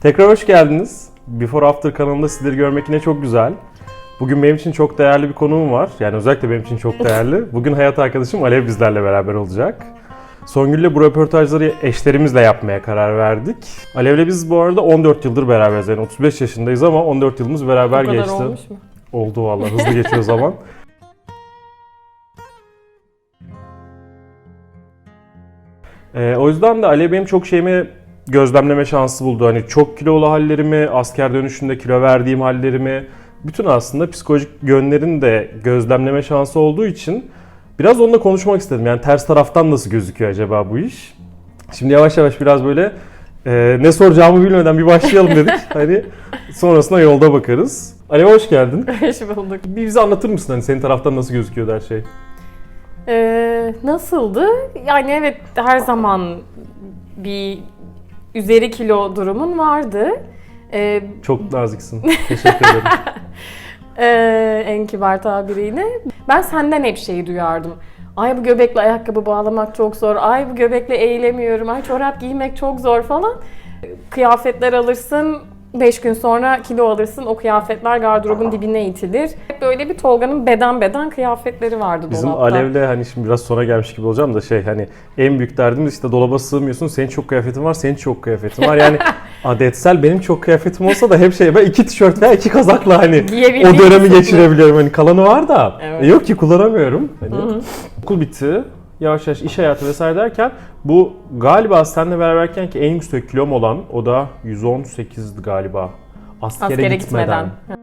Tekrar hoş geldiniz. Before After kanalında sizleri görmek yine çok güzel. Bugün benim için çok değerli bir konuğum var. Yani özellikle benim için çok değerli. Bugün hayat arkadaşım Alev bizlerle beraber olacak. Songül'le bu röportajları eşlerimizle yapmaya karar verdik. Alev'le biz bu arada 14 yıldır beraberiz. Yani 35 yaşındayız ama 14 yılımız beraber Bu kadar geçti. olmuş mu? Oldu vallahi hızlı geçiyor zaman. Ee, o yüzden de Ali benim çok şeyimi gözlemleme şansı buldu. Hani çok kilolu hallerimi, asker dönüşünde kilo verdiğim hallerimi, bütün aslında psikolojik yönlerini de gözlemleme şansı olduğu için biraz onunla konuşmak istedim. Yani ters taraftan nasıl gözüküyor acaba bu iş? Şimdi yavaş yavaş biraz böyle e, ne soracağımı bilmeden bir başlayalım dedik. hani sonrasında yolda bakarız. Ali hoş geldin. Hoş bulduk. Bir bize anlatır mısın hani senin taraftan nasıl gözüküyor her şey? Ee, nasıldı? Yani evet her zaman bir üzeri kilo durumun vardı. Ee, Çok naziksin. Teşekkür ederim. e, en kibar tabiriyle. Ben senden hep şeyi duyardım. Ay bu göbekle ayakkabı bağlamak çok zor. Ay bu göbekle eğilemiyorum. Ay çorap giymek çok zor falan. Kıyafetler alırsın. 5 gün sonra kilo alırsın. O kıyafetler gardırobun dibine itilir. Hep Böyle bir Tolga'nın beden beden kıyafetleri vardı Bizim dolapta. Alev'le hani şimdi biraz sona gelmiş gibi olacağım da şey hani en büyük derdimiz işte dolaba sığmıyorsun. Senin çok kıyafetin var, senin çok kıyafetin var. Yani adetsel benim çok kıyafetim olsa da hep şey ben iki tişört veya iki kazakla hani Giyebildiğin o dönemi geçirebiliyorum. Hani kalanı var da Evet. e, yok ki kullanamıyorum. Hani okul bitti. Yavaş yavaş iş hayatı vesaire derken bu galiba seninle beraberken ki en yüksek kilom olan o da 118'di galiba. Askere, Askere gitmeden. gitmeden.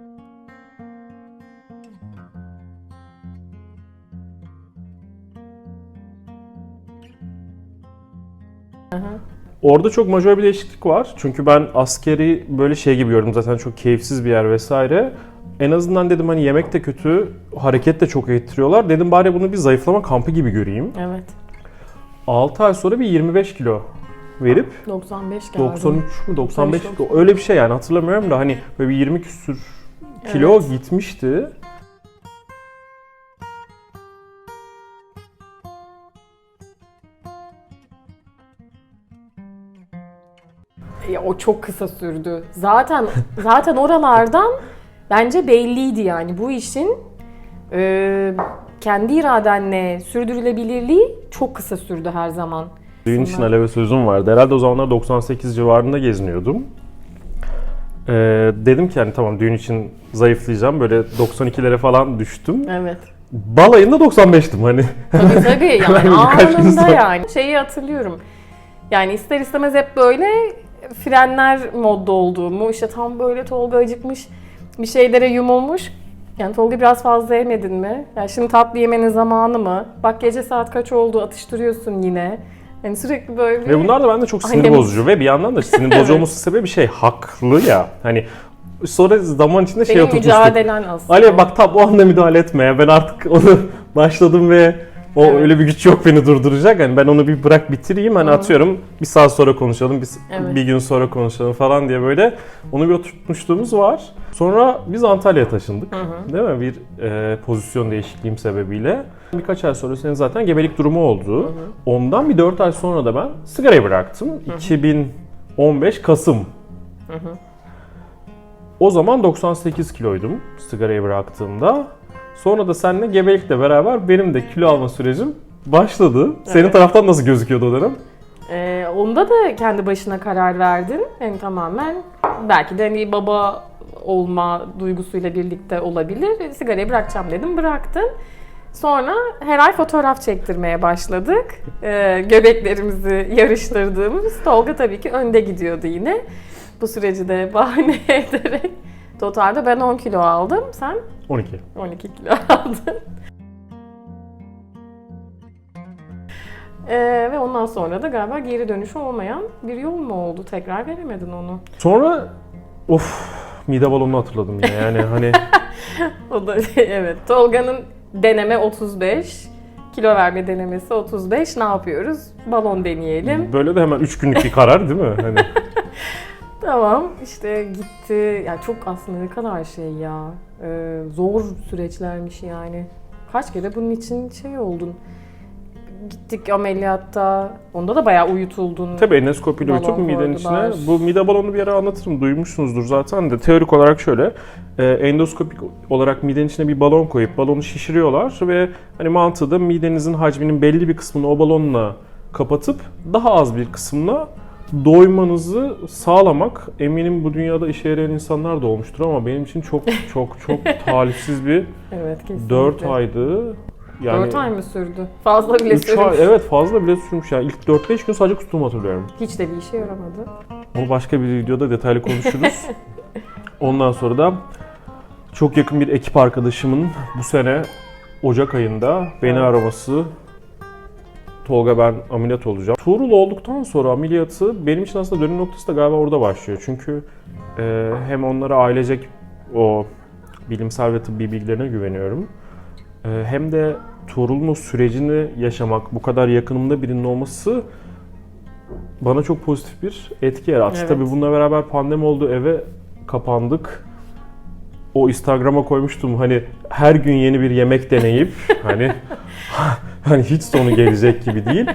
Orada çok majör bir değişiklik var. Çünkü ben askeri böyle şey gibi gördüm zaten çok keyifsiz bir yer vesaire. En azından dedim hani yemek de kötü, hareket de çok eğittiriyorlar. Dedim bari bunu bir zayıflama kampı gibi göreyim. Evet. 6 ay sonra bir 25 kilo verip 95 geldi. 93 mü 95 93. kilo öyle bir şey yani hatırlamıyorum da hani böyle bir 20 küsür kilo Evet. gitmişti. Ya, o çok kısa sürdü. Zaten zaten oralardan bence belliydi yani bu işin e, kendi iradenle sürdürülebilirliği çok kısa sürdü her zaman. Düğün için Alev'e sözüm vardı. Herhalde o zamanlar 98 civarında geziniyordum. Ee, dedim ki hani tamam düğün için zayıflayacağım. Böyle 92'lere falan düştüm. Evet. Balayında 95'tim hani. Tabii tabii yani Birkaç gün anında sonra. yani. Şeyi hatırlıyorum. Yani ister istemez hep böyle frenler modda olduğumu, işte tam böyle Tolga acıkmış, bir şeylere yumulmuş. Yani Tolga biraz fazla yemedin mi? Yani şimdi tatlı yemenin zamanı mı? Bak gece saat kaç oldu atıştırıyorsun yine. Yani sürekli böyle bir... Ve bunlar da bende çok sinir Annem- bozucu ve bir yandan da sinir bozucu olması sebebi şey haklı ya. Hani sonra zaman içinde şey benim oturtmuştuk. mücadelen aslında. Ali bak tam o anda müdahale etme ya. Ben artık onu başladım ve o Evet. öyle bir güç yok beni durduracak. Hani ben onu bir bırak bitireyim. Hani Hı. atıyorum bir saat sonra konuşalım, bir, Evet. bir gün sonra konuşalım falan diye böyle onu bir oturtmuşluğumuz var. Sonra biz Antalya'ya taşındık. Hı hı. Değil mi? Bir e, pozisyon değişikliğim sebebiyle. Birkaç ay sonra senin zaten gebelik durumu oldu. Hı hı. Ondan bir 4 ay sonra da ben sigarayı bıraktım. 2015 Kasım. Hı hı. O zaman 98 kiloydum sigarayı bıraktığımda. Sonra da seninle gebelikle beraber benim de kilo alma sürecim başladı. Senin Evet. taraftan nasıl gözüküyordu o dönem? Ee, onda da kendi başına karar verdin. Yani tamamen belki de hani baba olma duygusuyla birlikte olabilir. Sigarayı bırakacağım dedim, bıraktın. Sonra her ay fotoğraf çektirmeye başladık. Ee, göbeklerimizi yarıştırdığımız. Tolga tabii ki önde gidiyordu yine. Bu süreci de bahane ederek. Totalde ben 10 kilo aldım. Sen 12. 12 kilo aldın. Ee, ve ondan sonra da galiba geri dönüşü olmayan bir yol mu oldu? Tekrar veremedin onu. Sonra of mide balonunu hatırladım yine yani hani O da evet. Tolga'nın deneme 35. Kilo verme denemesi 35. Ne yapıyoruz? Balon deneyelim. böyle de hemen 3 günlük bir karar değil mi? Hani Tamam işte gitti. Ya çok aslında ne kadar şey ya. Ee, zor süreçlermiş yani. Kaç kere bunun için şey oldun. gittik ameliyatta. Onda da bayağı uyutuldun. Tabii endoskopiyle uyutup midenin içine. Bu mide balonu bir ara anlatırım. Duymuşsunuzdur zaten de. Teorik olarak şöyle. E, endoskopik olarak midenin içine bir balon koyup balonu şişiriyorlar ve hani mantığı da midenizin hacminin belli bir kısmını o balonla kapatıp daha az bir kısmına doymanızı sağlamak. Eminim bu dünyada işe yarayan insanlar da olmuştur ama benim için çok çok çok talihsiz bir Evet kesinlikle. 4 aydı. Yani 4 ay mı sürdü? Fazla bile 3 sürmüş. ay, evet fazla bile sürmüş yani. İlk 4-5 gün sadece kustuğumu hatırlıyorum. Hiç de bir işe yaramadı. Onu başka bir videoda detaylı konuşuruz. Ondan sonra da çok yakın bir ekip arkadaşımın bu sene Ocak ayında beni Evet. araması Tolga ben ameliyat olacağım. Tuğrul olduktan sonra ameliyatı benim için aslında dönüm noktası da galiba orada başlıyor. Çünkü e, hem onlara ailecek o bilimsel ve tıbbi bilgilerine güveniyorum. E, hem de Tuğrul'un o sürecini yaşamak, bu kadar yakınımda birinin olması bana çok pozitif bir etki yarattı. Evet. Tabii bununla beraber pandemi oldu, eve kapandık. O Instagram'a koymuştum hani her gün yeni bir yemek deneyip hani hani hiç sonu gelecek gibi değil.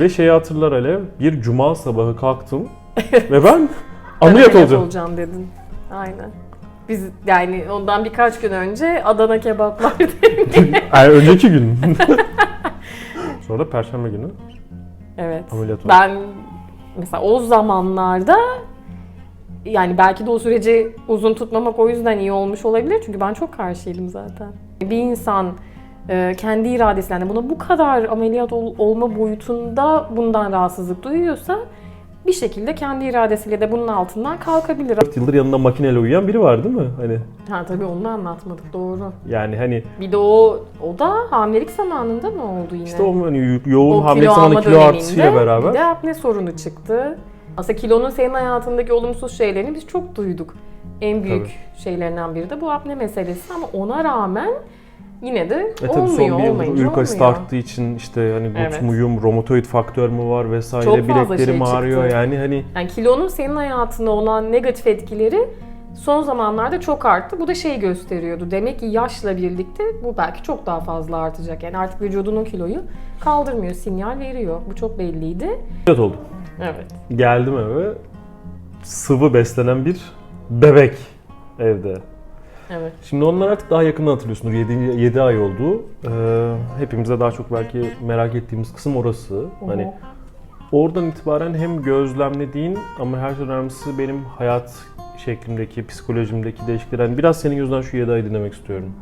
Ve şeyi hatırlar Alev, bir cuma sabahı kalktım ve ben ameliyat olacağım. olacağım dedin. Aynen. Biz yani ondan birkaç gün önce Adana kebaplar Yani önceki gün. Sonra da perşembe günü Evet. ameliyat oldum. Ben mesela o zamanlarda yani belki de o süreci uzun tutmamak o yüzden iyi olmuş olabilir. Çünkü ben çok karşıydım zaten. Bir insan e, kendi iradesiyle yani buna bu kadar ameliyat ol- olma boyutunda bundan rahatsızlık duyuyorsa bir şekilde kendi iradesiyle de bunun altından kalkabilir. 4 yıldır yanında makineyle uyuyan biri var değil mi? Hani Ha tabii onu da anlatmadık doğru. yani hani Bir de o o da hamilelik zamanında mı oldu yine? işte o hani yo- yoğun O hamilelik zamanı alma kilo döneminde artışıyla beraber. Bir de apne sorunu çıktı. Aslında kilonun senin hayatındaki olumsuz şeylerini biz çok duyduk. En büyük şeylerinden biri de bu apne meselesi ama ona rağmen yine de E tabii olmuyor, son bir yıldır asidi olmuyor. arttığı için işte hani gut Evet. muyum, romatoid faktör mü var vesaire Çok bileklerim şey ağrıyor çıktı. yani hani Yani kilonun senin hayatında olan negatif etkileri son zamanlarda çok arttı. Bu da şeyi gösteriyordu. Demek ki yaşla birlikte bu belki çok daha fazla artacak. Yani artık vücudun o kiloyu kaldırmıyor, sinyal veriyor. Bu çok belliydi. ameliyat oldum. Evet. Geldim eve sıvı beslenen bir bebek evde. Evet. Şimdi onlar artık daha yakından hatırlıyorsunuz. 7, 7 ay oldu. Ee, hepimize daha çok belki merak ettiğimiz kısım orası. Hani Oho. oradan itibaren hem gözlemlediğin ama her şeyden önemlisi benim hayat şeklimdeki, psikolojimdeki değişiklikler. Yani biraz senin gözünden şu 7 ay dinlemek istiyorum.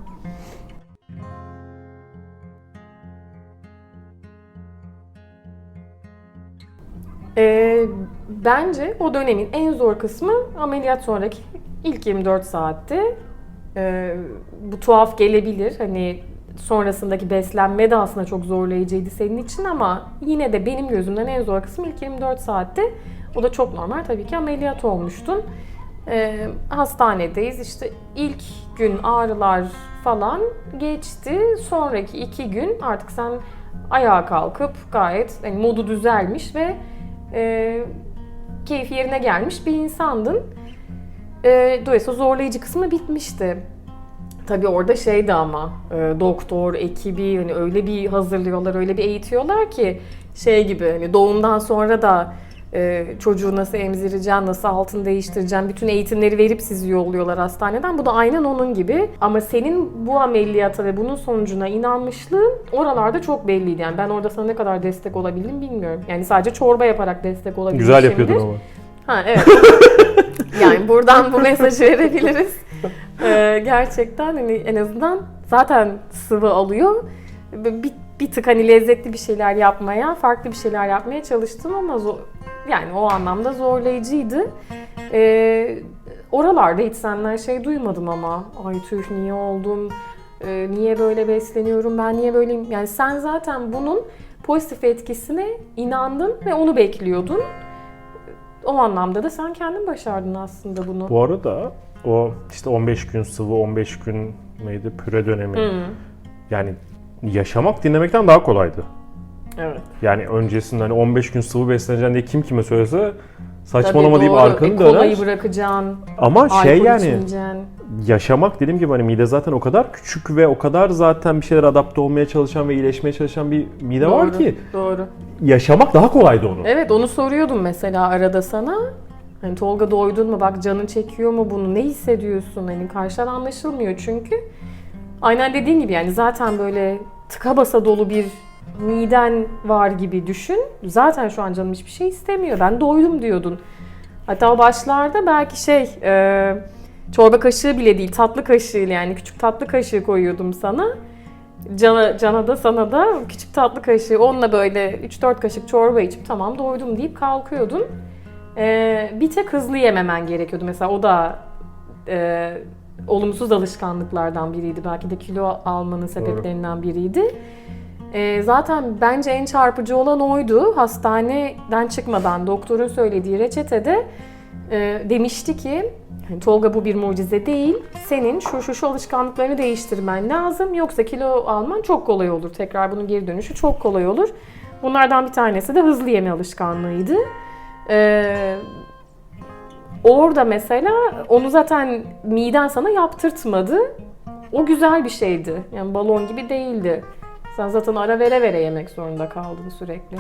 Ee, bence o dönemin en zor kısmı ameliyat sonraki ilk 24 saatti. Ee, bu tuhaf gelebilir. Hani sonrasındaki beslenme de aslında çok zorlayıcıydı senin için ama yine de benim gözümden en zor kısım ilk 24 saatti. O da çok normal tabii ki ameliyat olmuştun. Ee, hastanedeyiz işte ilk gün ağrılar falan geçti. Sonraki iki gün artık sen ayağa kalkıp gayet yani modu düzelmiş ve e, keyfi yerine gelmiş bir insandın. E, dolayısıyla zorlayıcı kısmı bitmişti. Tabii orada şeydi ama e, doktor, ekibi hani öyle bir hazırlıyorlar, öyle bir eğitiyorlar ki şey gibi hani doğumdan sonra da e, çocuğu nasıl emzireceksin, nasıl altını değiştireceksin, bütün eğitimleri verip sizi yolluyorlar hastaneden. Bu da aynen onun gibi. Ama senin bu ameliyata ve bunun sonucuna inanmışlığın oralarda çok belliydi. Yani ben orada sana ne kadar destek olabildim bilmiyorum. Yani sadece çorba yaparak destek olabildim Güzel yapıyordun ama. Ha evet. yani buradan bu mesajı verebiliriz. Ee, gerçekten hani en azından zaten sıvı alıyor. Bir, bir tık hani lezzetli bir şeyler yapmaya, farklı bir şeyler yapmaya çalıştım ama zor, yani o anlamda zorlayıcıydı. Ee, oralarda hiç senden şey duymadım ama ay tüh niye oldum, Ee, niye böyle besleniyorum, ben niye böyleyim. Yani sen zaten bunun pozitif etkisine inandın ve onu bekliyordun. O anlamda da sen kendin başardın aslında bunu. Bu arada o işte 15 gün sıvı, 15 gün neydi püre dönemi. Hı, Yani yaşamak dinlemekten daha kolaydı. evet. Yani öncesinde hani 15 gün sıvı besleneceksin diye kim kime söylese saçmalama Tabii deyip doğru. arkanı E, döner. kolayı bırakacaksın, Ama şey yani yaşamak dediğim gibi hani mide zaten o kadar küçük ve o kadar zaten bir şeyler adapte olmaya çalışan ve iyileşmeye çalışan bir mide var Doğru, ki Doğru. yaşamak daha kolaydı onu. Evet onu soruyordum mesela arada sana. Hani Tolga doydun mu? Bak canın çekiyor mu bunu? Ne hissediyorsun? Hani karşıdan anlaşılmıyor çünkü. Aynen dediğin gibi yani zaten böyle tıka basa dolu bir miden var gibi düşün. Zaten şu an canım hiçbir şey istemiyor. Ben doydum diyordun. Hatta o başlarda belki şey e, çorba kaşığı bile değil tatlı kaşığıyla yani küçük tatlı kaşığı koyuyordum sana. Cana, Cana da sana da küçük tatlı kaşığı onunla böyle 3-4 kaşık çorba içip tamam doydum deyip kalkıyordun. Ee, bir tek hızlı yememen gerekiyordu. Mesela o da e, olumsuz alışkanlıklardan biriydi. Belki de kilo almanın sebeplerinden biriydi. Ee, zaten bence en çarpıcı olan oydu. Hastaneden çıkmadan doktorun söylediği reçetede e, demişti ki Tolga bu bir mucize değil. Senin şu şu şu alışkanlıklarını değiştirmen lazım. Yoksa kilo alman çok kolay olur. Tekrar bunun geri dönüşü çok kolay olur. Bunlardan bir tanesi de hızlı yeme alışkanlığıydı. Ee, orada mesela onu zaten miden sana yaptırtmadı. O güzel bir şeydi. Yani balon gibi değildi. Sen zaten ara vere vere yemek zorunda kaldın sürekli.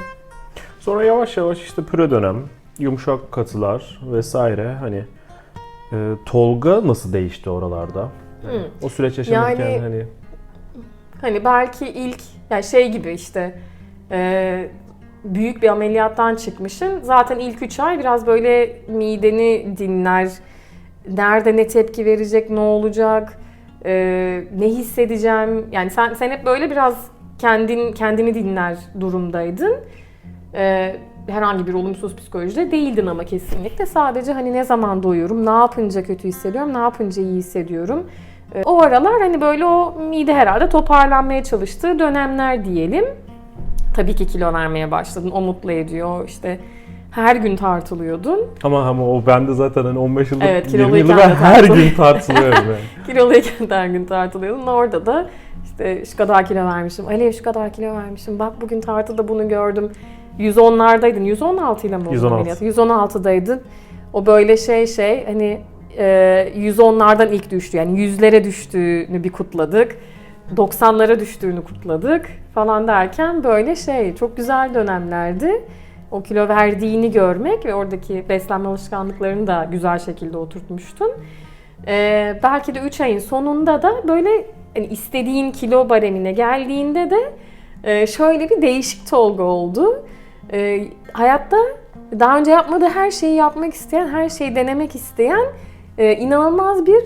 Sonra yavaş yavaş işte püre dönem, yumuşak katılar vesaire hani e, Tolga nasıl değişti oralarda? Yani O süreç yaşanırken Yani- hani Hani belki ilk yani şey gibi işte e, büyük bir ameliyattan çıkmışsın. Zaten ilk 3 ay biraz böyle mideni dinler. Nerede ne tepki verecek, ne olacak, e, ne hissedeceğim. Yani sen sen hep böyle biraz kendin kendini dinler durumdaydın. E, herhangi bir olumsuz psikolojide değildin ama kesinlikle. Sadece hani ne zaman doyuyorum, ne yapınca kötü hissediyorum, ne yapınca iyi hissediyorum. E, O aralar hani böyle o mide herhalde toparlanmaya çalıştığı dönemler diyelim. Tabii ki kilo vermeye başladın. O mutlu ediyor. İşte her gün tartılıyordun. ama ama o bende zaten hani 15 yıldır Evet, 20 kiloluyken yıldır ben de her gün tartılıyorum yani. Kiloluyken de her gün tartılıyordun. Orada da işte şu kadar kilo vermişim. Alev şu kadar kilo vermişim. Bak bugün tartıda bunu gördüm. 110'lardaydın. 116 ile mi oldun 116. ameliyat? 116'daydın. O böyle şey şey hani e, 110'lardan ilk düştü. Yani yüzlere düştüğünü bir kutladık. 90'lara düştüğünü kutladık falan derken böyle şey çok güzel dönemlerdi. O kilo verdiğini görmek ve oradaki beslenme alışkanlıklarını da güzel şekilde oturtmuştun. Ee, belki de 3 ayın sonunda da böyle hani istediğin kilo baremine geldiğinde de e, şöyle bir değişik Tolga oldu. Ee, hayatta daha önce yapmadığı her şeyi yapmak isteyen, her şeyi denemek isteyen e, inanılmaz bir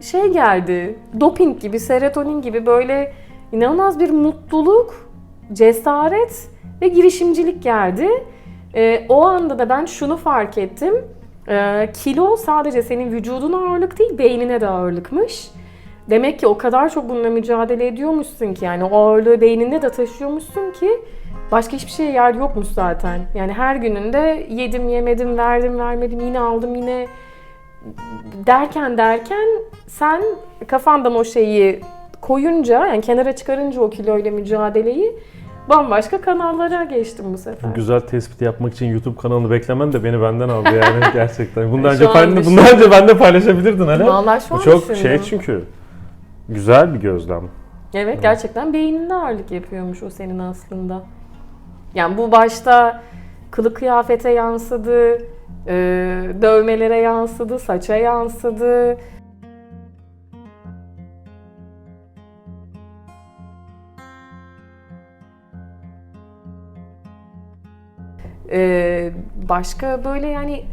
şey geldi. Doping gibi, serotonin gibi böyle inanılmaz bir mutluluk, cesaret ve girişimcilik geldi. Ee, o anda da ben şunu fark ettim. Ee, kilo sadece senin vücuduna ağırlık değil, beynine de ağırlıkmış. Demek ki o kadar çok bununla mücadele ediyormuşsun ki yani o ağırlığı beyninde de taşıyormuşsun ki başka hiçbir şeye yer yokmuş zaten. Yani her gününde yedim yemedim, verdim vermedim, yine aldım yine derken derken sen kafandan o şeyi koyunca yani kenara çıkarınca o kiloyla mücadeleyi bambaşka kanallara geçtim bu sefer. Güzel tespit yapmak için YouTube kanalını beklemen de beni benden aldı yani gerçekten. Bundan önce an payla- düşün- bundan önce ben de paylaşabilirdin hani. Vallahi şu Bu an çok düşündüm. şey çünkü güzel bir gözlem. Evet gerçekten beyninde ağırlık yapıyormuş o senin aslında. Yani bu başta kılık kıyafete yansıdı, e, dövmelere yansıdı, saça yansıdı. E, başka böyle yani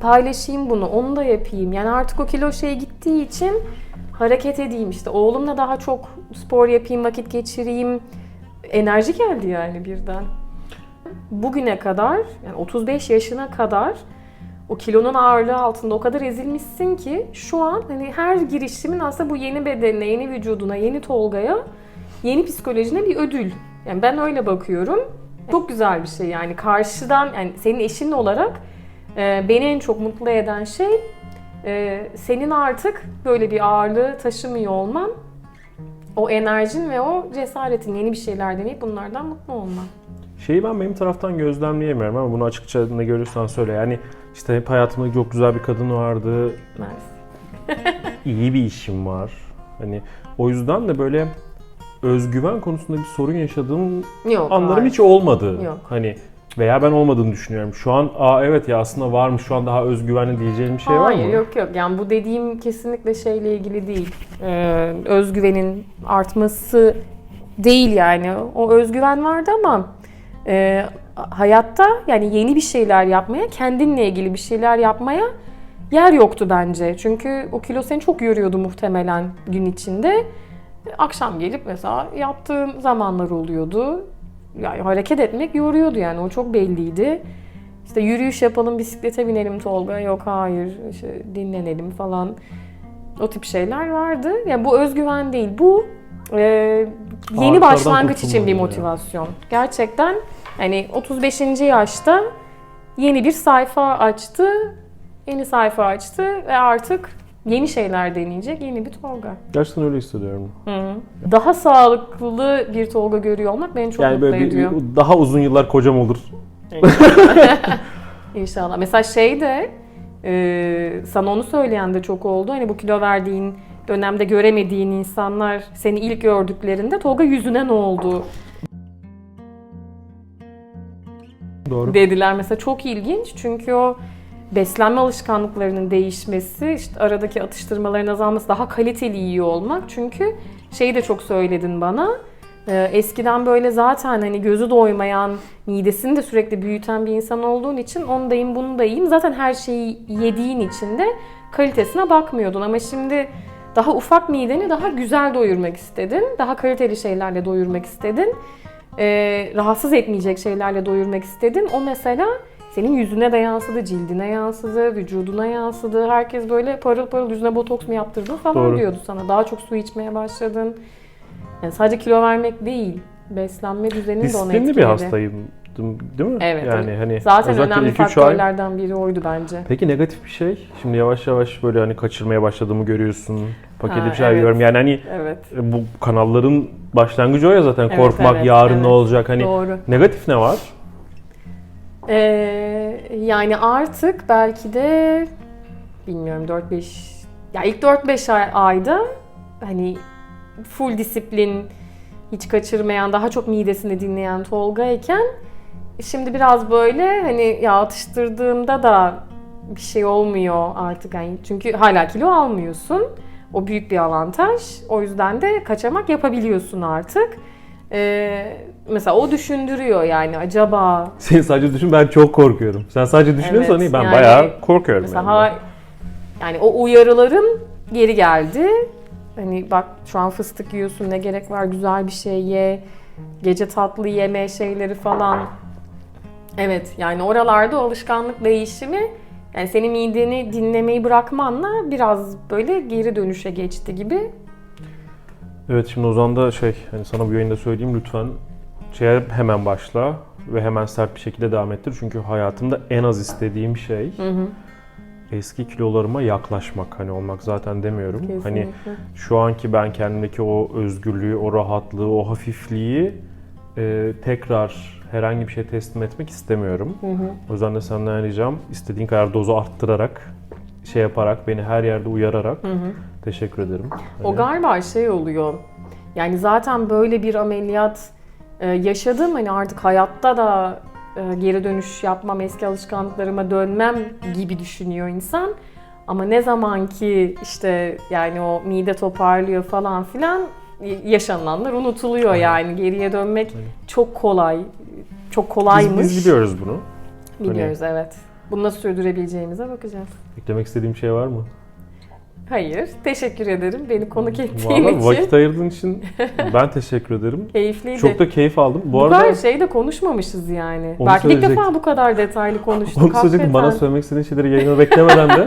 paylaşayım bunu, onu da yapayım. Yani artık o kilo şey gittiği için hareket edeyim işte. Oğlumla daha çok spor yapayım, vakit geçireyim. Enerji geldi yani birden. Bugüne kadar, yani 35 yaşına kadar o kilonun ağırlığı altında o kadar ezilmişsin ki şu an hani her girişimin aslında bu yeni bedenine, yeni vücuduna, yeni Tolga'ya, yeni psikolojine bir ödül. Yani ben öyle bakıyorum. Çok güzel bir şey yani karşıdan yani senin eşin olarak e, beni en çok mutlu eden şey e, senin artık böyle bir ağırlığı taşımıyor olman, o enerjin ve o cesaretin yeni bir şeyler deneyip bunlardan mutlu olman. Şeyi ben benim taraftan gözlemleyemiyorum ama bunu açıkça ne görürsen söyle. Yani işte hep hayatımda çok güzel bir kadın vardı. İyi bir işim var. Hani o yüzden de böyle özgüven konusunda bir sorun yaşadığım Yok. anlarım hayır. hiç olmadı. Yok. Hani veya ben olmadığını düşünüyorum. Şu an aa evet ya aslında varmış şu an daha özgüvenli diyeceğim bir şey var Hayır mı? yok yok yani bu dediğim kesinlikle şeyle ilgili değil. Ee, özgüvenin artması değil yani. O özgüven vardı ama e, hayatta yani yeni bir şeyler yapmaya, kendinle ilgili bir şeyler yapmaya yer yoktu bence. Çünkü o kilo seni çok yoruyordu muhtemelen gün içinde. Akşam gelip mesela yattığın zamanlar oluyordu. Yani hareket etmek yoruyordu yani o çok belliydi. İşte yürüyüş yapalım, bisiklete binelim Tolga. Yok hayır, işte dinlenelim falan. O tip şeyler vardı. Yani bu özgüven değil. Bu e, yeni Ağırlıklardan başlangıç için bir motivasyon. Gerçekten hani 35. yaşta yeni bir sayfa açtı. Yeni sayfa açtı ve artık yeni şeyler deneyecek yeni bir Tolga. Gerçekten öyle hissediyorum. Hı. Daha sağlıklı bir Tolga görüyor olmak beni çok yani mutlu böyle bir, ediyor. daha uzun yıllar kocam olur. İnşallah. Mesela şey de e, sana onu söyleyen de çok oldu. Hani bu kilo verdiğin dönemde göremediğin insanlar seni ilk gördüklerinde Tolga yüzüne ne oldu Doğru. dediler. Mesela çok ilginç çünkü o beslenme alışkanlıklarının değişmesi, işte aradaki atıştırmaların azalması, daha kaliteli yiyor olmak. Çünkü şeyi de çok söyledin bana. e, Eskiden böyle zaten hani gözü doymayan, midesini de sürekli büyüten bir insan olduğun için onu da yiyeyim, bunu da yiyeyim. Zaten her şeyi yediğin için de kalitesine bakmıyordun. Ama şimdi daha ufak mideni daha güzel doyurmak istedin. Daha kaliteli şeylerle doyurmak istedin. Ee, rahatsız etmeyecek şeylerle doyurmak istedin. O mesela senin yüzüne de yansıdı, cildine yansıdı, vücuduna yansıdı. Herkes böyle parıl parıl yüzüne botoks mu yaptırdın falan Doğru. diyordu sana. Daha çok su içmeye başladın. Yani sadece kilo vermek değil, beslenme düzenin de onu etkiledi. Bir hastaydım değil mi? Evet. Yani hani Zaten önemli üç ay- faktörlerden biri oydu bence. Peki negatif bir şey? Şimdi yavaş yavaş böyle hani kaçırmaya başladığımı görüyorsun. Paketli Ha, bir şeyler evet. görüyorum. Yani hani Evet. bu kanalların başlangıcı o ya zaten. Evet, Korkmak, evet, yarın evet. ne olacak? Hani Doğru. negatif ne var? Ee, yani artık belki de bilmiyorum 4-5 ya ilk 4-5 ay, ayda hani full disiplin hiç kaçırmayan daha çok midesini dinleyen Tolga'yken şimdi biraz böyle hani ya atıştırdığımda da bir şey olmuyor artık yani çünkü hala kilo almıyorsun. O büyük bir avantaj. O yüzden de kaçamak yapabiliyorsun artık. Ee, mesela o düşündürüyor yani acaba Sen sadece düşün ben çok korkuyorum. Sen sadece düşünüyorsan Evet, iyi ben yani bayağı korkuyorum. Mesela yani. ha- yani o uyarılarım geri geldi. Hani bak şu an fıstık yiyorsun ne gerek var güzel bir şey ye. Gece tatlı yeme şeyleri falan. Evet yani oralarda o alışkanlık değişimi yani senin mideni dinlemeyi bırakmanla biraz böyle geri dönüşe geçti gibi. Evet şimdi o zaman da şey hani sana bu yayında söyleyeyim lütfen şeye hemen başla ve hemen sert bir şekilde devam ettir. Çünkü hayatımda en az istediğim şey eski kilolarıma yaklaşmak. Hani olmak zaten demiyorum. Hani Kesinlikle. şu anki ben kendimdeki o özgürlüğü, o rahatlığı, o hafifliği e, tekrar herhangi bir şey teslim etmek istemiyorum. Hı hı. O yüzden de senden ricam istediğin kadar dozu arttırarak, şey yaparak, beni her yerde uyararak Hı hı. teşekkür ederim. O Hani- galiba şey oluyor. Yani zaten böyle bir ameliyat e, yaşadım. Hani artık hayatta da e, geri dönüş yapmam, eski alışkanlıklarıma dönmem gibi düşünüyor insan. Ama ne zaman ki işte yani o mide toparlıyor falan filan yaşananlar unutuluyor Aynen. yani. Geriye dönmek Aynen. çok kolay. Çok biz, kolaymış. biz biliyoruz bunu. Biliyoruz evet. Bunu nasıl sürdürebileceğimize bakacağız. Eklemek istediğim şey var mı? Hayır. Teşekkür ederim beni konuk ettiğin Valla için. vakit ayırdığın için ben teşekkür ederim. Keyifliydi. Çok da keyif aldım. Bu, Bu, arada kadar şey de konuşmamışız yani. Belki ilk defa bu kadar detaylı konuştuk. onu söyleyecektim. Bana söylemek istediğin şeyleri yayına beklemeden de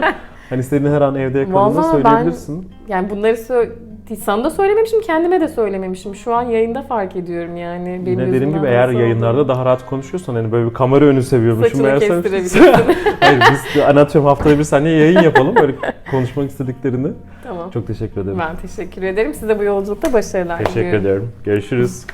hani istediğin her an evde yakaladığında Vallahi ben- söyleyebilirsin. Yani bunları sö- sana da söylememişim, kendime de söylememişim. Şu an yayında fark ediyorum yani. Benim Yine dediğim gibi eğer nasıl yayınlarda daha rahat konuşuyorsan hani böyle bir kamera önü seviyormuşum. Saçını meğersem- kestirebilirsin. Hayır biz anlatıyorum haftada bir seninle yayın yapalım böyle konuşmak istediklerini. tamam. Çok teşekkür ederim. Ben teşekkür ederim. Size bu yolculukta başarılar Teşekkür diliyorum. ederim. Görüşürüz.